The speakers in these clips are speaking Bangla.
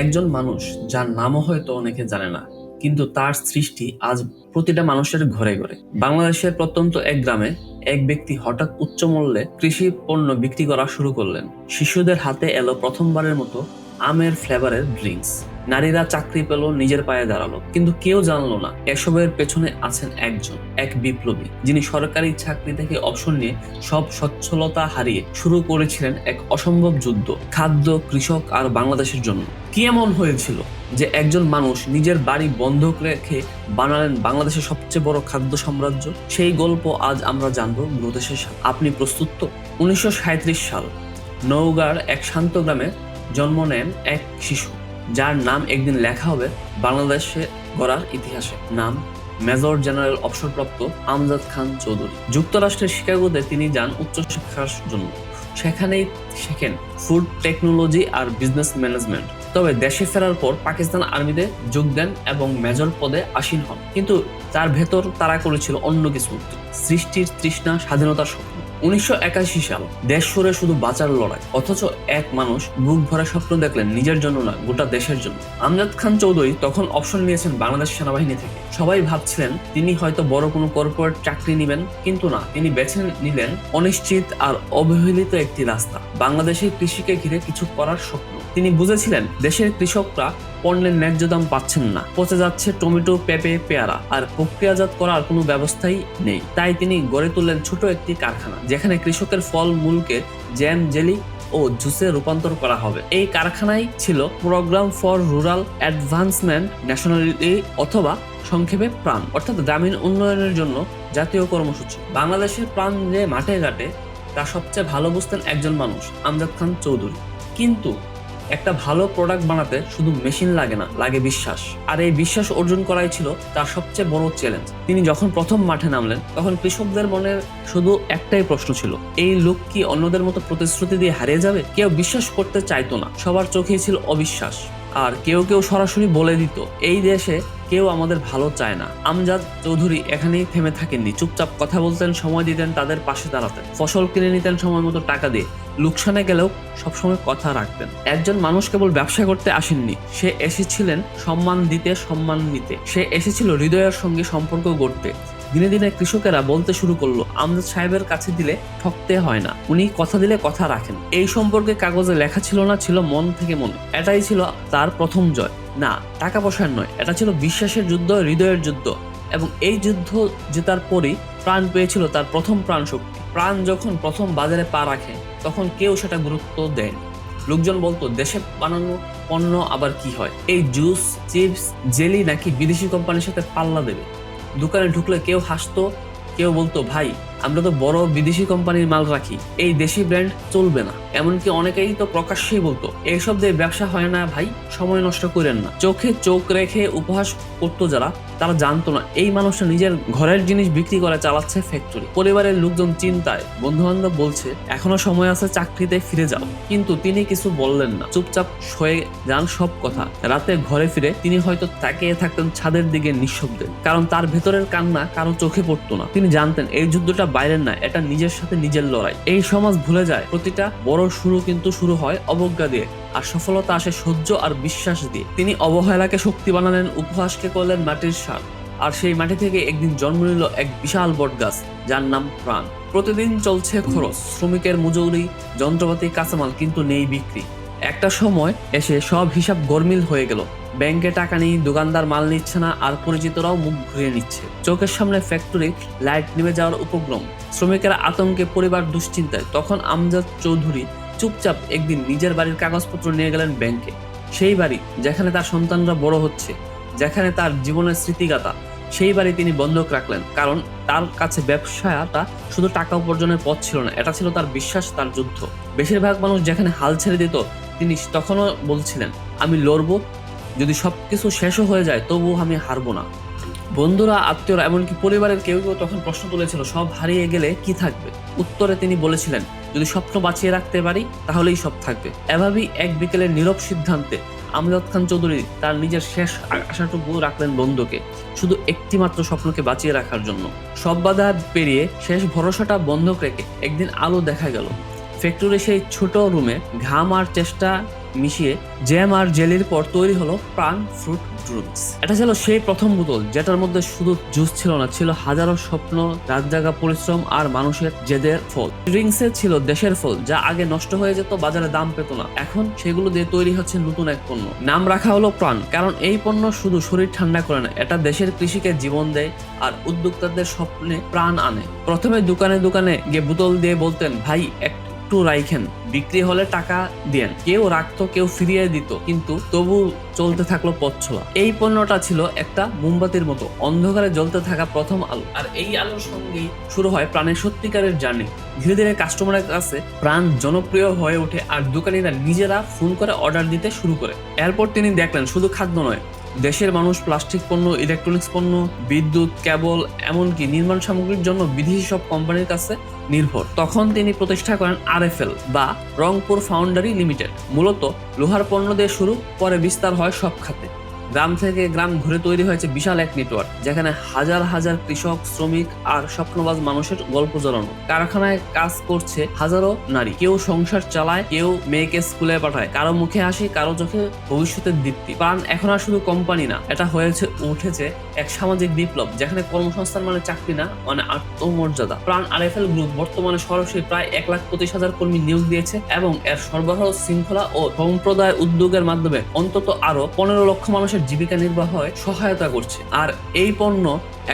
একজন মানুষ যার নামও হয়তো অনেকে জানে না, কিন্তু তার সৃষ্টি আজ প্রতিটা মানুষের ঘরে ঘরে। বাংলাদেশের প্রত্যন্ত এক গ্রামে এক ব্যক্তি হঠাৎ উচ্চ মূল্যে কৃষি পণ্য বিক্রি করা শুরু করলেন। শিশুদের হাতে এলো প্রথমবারের মতো আমের ফ্লেভারের ড্রিঙ্কস নারীরা চাকরি পেল, নিজের পায়ে দাঁড়াল। কিন্তু কেউ জানলো না, এসবের পেছনে আছেন একজন, এক বিপ্লবী, যিনি সরকারি চাকরি থেকে অবসর নিয়ে সব সচ্ছলতা হারিয়ে শুরু করেছিলেন এক অসম্ভব যুদ্ধ, খাদ্য, কৃষক আর বাংলাদেশের জন্য। কি এমন হয়েছিল যে একজন মানুষ নিজের বাড়ি বন্ধক রেখে বানালেন বাংলাদেশের সবচেয়ে বড় খাদ্য সাম্রাজ্য? সেই গল্প আজ আমরা জানব সাথে। আপনি প্রস্তুত তো? উনিশশো সাল, নওগাঁর এক শান্ত গ্রামে জন্ম নেন এক শিশু, যার নাম একদিন লেখা হবে বাংলাদেশে গড়ার ইতিহাসে। নাম মেজর জেনারেল অবসরপ্রাপ্ত আমজাদ খান চৌধুরী। যুক্তরাষ্ট্রের শিকাগোতে তিনি যান উচ্চশিক্ষার জন্য। সেখানেই শেখেন ফুড টেকনোলজি আর বিজনেস ম্যানেজমেন্ট। তবে দেশে ফেরার পর পাকিস্তান আর্মিতে যোগ দেন এবং মেজর পদে আসীন হন। কিন্তু তার ভেতর তারা করেছিল অন্য কিছু। সৃষ্টির তৃষ্ণা স্বাধীনতার স্বপ্ন। উনিশশো একাশি সাল দেশ সরে শুধু বাঁচার লড়াই, অথচ এক মানুষ বুক ভরা স্বপ্ন দেখলেন নিজের জন্য না গোটা দেশের জন্য। আমজাদ খান চৌধুরী তখন অপশন নিয়েছেন বাংলাদেশ সেনাবাহিনী থেকে। সবাই ভাবছিলেন, তিনি হয়তো বড় কোনো কর্পোরেট চাকরি নেবেন, কিন্তু না, তিনি বেছে নিলেন অনিশ্চিত আর অবহেলিত একটি রাস্তা। বাংলাদেশের কৃষিকে ঘিরে কিছু করার স্বপ্ন। তিনি বুঝেছিলেন দেশের কৃষকরা পণ্যের ন্যায্য দাম পাচ্ছেন না। পচে যাচ্ছে টমেটো, পেঁপে, পেয়ারা আর প্রক্রিয়াজাত করার কোনো ব্যবস্থাই নেই। তাই তিনি গড়ে তুললেন ছোট একটি কারখানা, যেখানে কৃষকের ফল, মূলকে জ্যাম, জেলি ও জুসে রূপান্তর করা হবে। এই কারখানায় ছিল program for rural advancement nationality অথবা সংক্ষেপে প্রাণ, অর্থাৎ গ্রামীণ উন্নয়নের জন্য জাতীয় কর্মসূচি। বাংলাদেশের প্রাণ যে মাঠে ঘাটে, তা সবচেয়ে ভালো বুঝতেন একজন মানুষ, আমজাদ খান চৌধুরী। কিন্তু একটা ভালো প্রোডাক্ট বানাতে শুধু মেশিন লাগে না, লাগে বিশ্বাস। আর এই বিশ্বাস অর্জন করাই ছিল তার সবচেয়ে বড় চ্যালেঞ্জ তিনি যখন প্রথম মাঠে নামলেন, তখন কৃষকদের মনে শুধু একটাই প্রশ্ন ছিল, এই লোক কি অন্যদের মতো প্রতিশ্রুতি দিয়ে হারিয়ে যাবে? কেউ বিশ্বাস করতে চাইতো না। সবার চোখেই ছিল অবিশ্বাস। আর কেউ কেউ সরাসরি বলে দিত, এই দেশে কেউ আমাদের ভালো চায় না। আমজাদ চৌধুরী এখানেই থেমে থাকেননি। চুপচাপ কথা বলতেন, সময় দিতেন তাদের পাশে দাঁড়াতেন। ফসল কিনে নিতেন সময় মতো টাকা দিয়ে। লোকসানে গেলেও সবসময় কথা রাখতেন। একজন মানুষ কেবল ব্যবসা করতে আসেননি, সে এসেছিলেন সম্মান দিতে, সম্মান নিতে। সে এসেছিল হৃদয়ের সঙ্গে সম্পর্ক গড়তে। দিনে দিনে কৃষকেরা বলতে শুরু করল, আমজাদ সাহেবের কাছে দিলে ঠকতে হয় না। উনি কথা দিলে কথা রাখেন। এই সম্পর্কে কাগজে লেখা ছিল না, ছিল মন থেকে মনে। এটাই ছিল তার প্রথম জয়। না, টাকা পয়সার নয়, এটা ছিল বিশ্বাসের যুদ্ধ, হৃদয়ের যুদ্ধ। এবং এই যুদ্ধ জেতার পরই প্রাণ পেয়েছিল তার প্রথম প্রাণ শক্তি প্রাণ যখন প্রথম বাজারে পা রাখে তখন কেউ সেটা গুরুত্ব দেয় লোকজন বলতো, দেশে বানানো পণ্য আবার কি হয়? এই জুস, চিপস, জেলি নাকি বিদেশি কোম্পানির সাথে পাল্লা দেবে। দোকানে ঢুকলে কেউ হাসতো, কেউ বলতো, ভাই আমরা তো বড় বিদেশি কোম্পানির মাল রাখি। এই দেশি ব্র্যান্ড চলবে না। এমনকি অনেকেই তো প্রকাশ্যেই বলতো এইসব দিয়ে ব্যবসা হয় না ভাই, সময় নষ্ট করেন না। চোখে চোখ রেখে উপহাস করতো যারা, তারা জানতো না, এই মানুষটা নিজের ঘরের জিনিস বিক্রি করে চালাচ্ছে ফ্যাক্টরি পরিবারের লোকজন চিন্তায় বন্ধু বান্ধব বলছে, এখনও সময় আছে চাকরিতে ফিরে যাও। কিন্তু তিনি কিছু বললেন না। চুপচাপ সয়ে যান সব কথা। রাতে ঘরে ফিরে তিনি হয়তো তাকিয়ে থাকতেন ছাদের দিকে নিঃশব্দে, কারণ তার ভেতরের কান্না কারও চোখে পড়তো না। তিনি জানতেন, এই যুদ্ধটা বাইরের না এটা নিজের সাথে নিজের লড়াই। এই সমাজ ভুলে যায়, প্রতিটা বড় শুরু কিন্তু শুরু হয় অবজ্ঞা দিয়ে, আর সফলতা আসে সহ্য আর বিশ্বাস দিয়ে। তিনি অবহেলাকে শক্তি বানালেন, উপহাসকে করলেন মাটির সার, আর সেই মাটি থেকে একদিন জন্ম নিল এক বিশাল বট গাছ যার নাম প্রাণ। প্রতিদিন চলছে খরচ, শ্রমিকের মজুরি, যন্ত্রপাতি, কাঁচামাল কিন্তু নেই বিক্রি। একটা সময় এসে সব হিসাব গরমিল হয়ে গেল। ব্যাংকে টাকা নেই, দোকানদার মাল নিচ্ছে না, আর পরিচিতরাও মুখ ঘুরিয়ে নিচ্ছে। চোখের সামনে ফ্যাক্টরি, লাইট নেমে যাওয়ার উপক্রম। শ্রমিকেরা আতঙ্কে পরিবার দুশ্চিন্তায়। তখন আমজাদ চৌধুরী চুপচাপ একদিন নিজের বাড়ির কাগজপত্র নিয়ে গেলেন ব্যাংকে। সেই বাড়ি যেখানে তার সন্তানরা বড় হচ্ছে, যেখানে তার জীবনের স্মৃতিগাথা, সেই বাড়ি তিনি বন্ধক রাখলেন। কারণ তার কাছে ব্যবসাটা শুধু টাকা উপার্জনের পথ ছিল না, এটা ছিল তার বিশ্বাস, তার যুদ্ধ। বেশিরভাগ মানুষ যেখানে হাল ছেড়ে দিত, তিনি তখনও বলছিলেন, আমি লড়বো যদি সবকিছু শেষও হয়ে যায়, তবুও আমি হারবো না। বন্ধুরা, আত্মীয়রা, এমনকি পরিবারের কেউ কেউ তখন প্রশ্ন তুলেছিল, সব হারিয়ে গেলে কি থাকবে? উত্তরে তিনি বলেছিলেন, যদি স্বপ্ন বাঁচিয়ে রাখতে পারি, তাহলেই সব থাকবে। এভাবেই এক বিকেলের নীরব সিদ্ধান্তে আমজাদ খান চৌধুরী তার নিজের শেষ আশাটুকু রাখলেন বন্ধুকে, শুধু একটি মাত্র স্বপ্নকে বাঁচিয়ে রাখার জন্য। সব বাধা পেরিয়ে শেষ ভরসাটা বন্ধক রেখে একদিন আলো দেখা গেল। ফ্যাক্টরি সেই ছোট রুমে ঘাম আর চেষ্টা মিশিয়ে জ্যাম আর জেলির পর তৈরি হলো প্রাণ ফ্রুট ড্রিঙ্কস। এটা ছিল সেই প্রথম বোতল, যেটার মধ্যে শুধু জুস ছিল না, ছিল হাজারো স্বপ্ন রাত জাগা পরিশ্রম আর মানুষের জেদের ফল। ড্রিঙ্কসে ছিল দেশের ফল, যা আগে নষ্ট হয়ে যেত, বাজারে দাম পেত না। এখন সেগুলো দিয়ে তৈরি হচ্ছে নতুন এক পণ্য। নাম রাখা হলো প্রাণ, কারণ এই পণ্য শুধু শরীর ঠান্ডা করে না, এটা দেশের কৃষিকে জীবন দেয় আর উদ্যোক্তাদের স্বপ্নে প্রাণ আনে। প্রথমে দোকানে দোকানে গিয়ে বোতল দিয়ে বলতেন, ভাই একটু রাইখেন। বিক্রি হলে টাকা দেন। কেউ রাখতো, কেউ ফিরিয়ে দিত, কিন্তু তবু চলতে থাকল পথ। এই পণ্যটা ছিল একটা মোমবাতির মতো, অন্ধকারে জ্বলতে থাকা প্রথম আলো। আর এই আলোর সঙ্গেই শুরু হয় প্রাণের সত্যিকারের জার্নি। ধীরে ধীরে কাস্টমারের কাছে প্রাণ জনপ্রিয় হয়ে ওঠে আর দোকানিরা নিজেরা ফোন করে অর্ডার দিতে শুরু করে। এরপর তিনি দেখলেন, শুধু খাদ্য নয় দেশের মানুষ প্লাস্টিক পণ্য ইলেকট্রনিক্স পণ্য, বিদ্যুৎ, কেবল, এমনকি নির্মাণ সামগ্রীর জন্য বিদেশি সব কোম্পানির কাছে নির্ভর। তখন তিনি প্রতিষ্ঠা করেন আরএফএল বা রংপুর ফাউন্ডারি লিমিটেড। মূলত লোহার পণ্য দিয়ে শুরু, পরে বিস্তার হয় সব খাতে। গ্রাম থেকে গ্রাম ঘুরে তৈরি হয়েছে বিশাল এক নেটওয়ার্ক যেখানে হাজার হাজার কৃষক, শ্রমিক আর স্বপ্নবাজ মানুষের গল্প জড়ানো। কারখানায় কাজ করছে হাজারো নারী। কেউ সংসার চালায়, কেউ মেয়েকে স্কুলে পাঠায়। কারও মুখে হাসি, কারও চোখে ভবিষ্যতের দীপ্তি। প্রাণ এখন আর শুধু কোম্পানি না, এটা হয়েছে, উঠেছে এক সামাজিক বিপ্লব, যেখানে কর্মসংস্থান মানে চাকরি না মানে আত্মমর্যাদা। প্রাণ আরএফএল গ্রুপ বর্তমানে সরাসরি প্রায় এক লাখ পঁচিশ হাজার কর্মী নিয়োগ দিয়েছে এবং এর সরবরাহ, শৃঙ্খলা ও সম্প্রদায় উদ্যোগের মাধ্যমে অন্তত আরও পনেরো লক্ষ মানুষের জীবিকা নির্বাহে সহায়তা করছে। আর এই পণ্য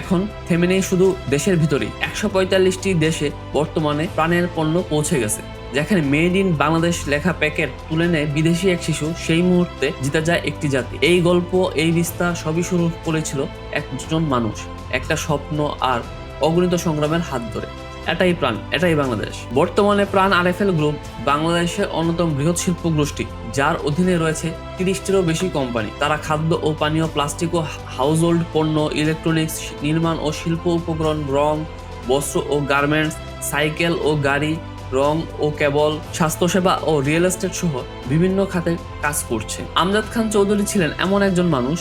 এখন থেমে নেই শুধু দেশের ভিতরেই। একশো পঁয়তাল্লিশটি দেশে বর্তমানে প্রাণের পণ্য পৌঁছে গেছে, যেখানে মেড ইন বাংলাদেশ লেখা প্যাকেট তুলে নেয় বিদেশি এক শিশু। সেই মুহূর্তে জিতে যায় একটি জাতি। এই গল্প, এই বিস্তার সবই শুরু করেছিল একজন মানুষ, একটা স্বপ্ন আর অগণিত সংগ্রামের হাত ধরে। এটাই প্রাণ, এটাই বাংলাদেশ। বর্তমানে প্রাণ আরএফএল গ্রুপ বাংলাদেশের অন্যতম বৃহৎ শিল্প গোষ্ঠী যার অধীনে রয়েছে তিরিশটিরও বেশি কোম্পানি। তারা খাদ্য ও পানীয়, প্লাস্টিক ও হাউসহোল্ড পণ্য ইলেকট্রনিক্স নির্মাণ ও শিল্প উপকরণ, রং, বস্ত্র ও গার্মেন্টস সাইকেল ও গাড়ি, রং ও কেবল, স্বাস্থ্যসেবা ও রিয়েল এস্টেট সহ বিভিন্ন খাতে কাজ করছে। আমজাদ খান চৌধুরী ছিলেন এমন একজন মানুষ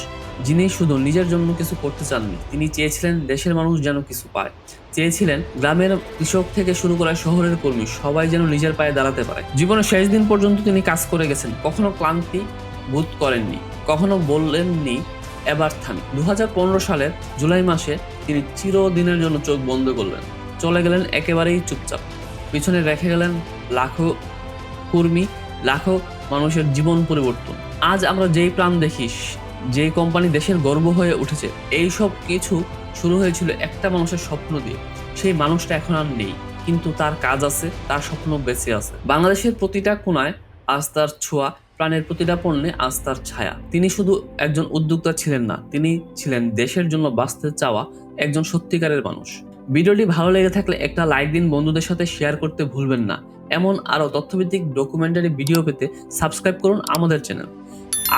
যিনি শুধু নিজের জন্য কিছু করতে চাননি, তিনি চেয়েছিলেন দেশের মানুষ যেন কিছু পায়। চেয়েছিলেন গ্রামের কৃষক থেকে শুরু করে শহরের কর্মী সবাই যেন নিজের পায়ে দাঁড়াতে পারে। জীবনের শেষ দিন পর্যন্ত তিনি কাজ করে গেছেন। কখনো ক্লান্তি বোধ করেননি, কখনো বললেননি, এবার থামি। দু সালের জুলাই মাসে তিনি চিরদিনের জন্য চোখ বন্ধ করলেন। চলে গেলেন একেবারেই চুপচাপ। পিছনে রেখে গেলেন লাখো কর্মী, লাখো মানুষের জীবন পরিবর্তন। আজ আমরা যেই প্রাণ দেখি যেই কোম্পানি দেশের গর্ব হয়ে উঠেছে এই সব কিছু শুরু হয়েছিল একটা মানুষের স্বপ্ন দিয়ে। সেই মানুষটা এখন আর নেই, কিন্তু তার কাজ আছে, তার স্বপ্ন বেঁচে আছে। বাংলাদেশের প্রতিটা কোনায় আজ তার ছোঁয়া, প্রাণের প্রতিটা পণ্যে আজ তার ছায়া। তিনি শুধু একজন উদ্যোক্তা ছিলেন না, তিনি ছিলেন দেশের জন্য বাঁচতে চাওয়া একজন সত্যিকারের মানুষ। ভিডিওটি ভালো লেগে থাকলে একটা লাইক দিন, বন্ধুদের সাথে শেয়ার করতে ভুলবেন না। এমন আরও তথ্যভিত্তিক ডকুমেন্টারি ভিডিও পেতে সাবস্ক্রাইব করুন আমাদের চ্যানেল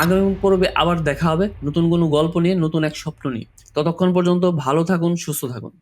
আগামী পর্বে আবার দেখা হবে নতুন কোনো গল্প নিয়ে, নতুন এক স্বপ্ন নিয়ে। ততক্ষণ পর্যন্ত ভালো থাকুন, সুস্থ থাকুন।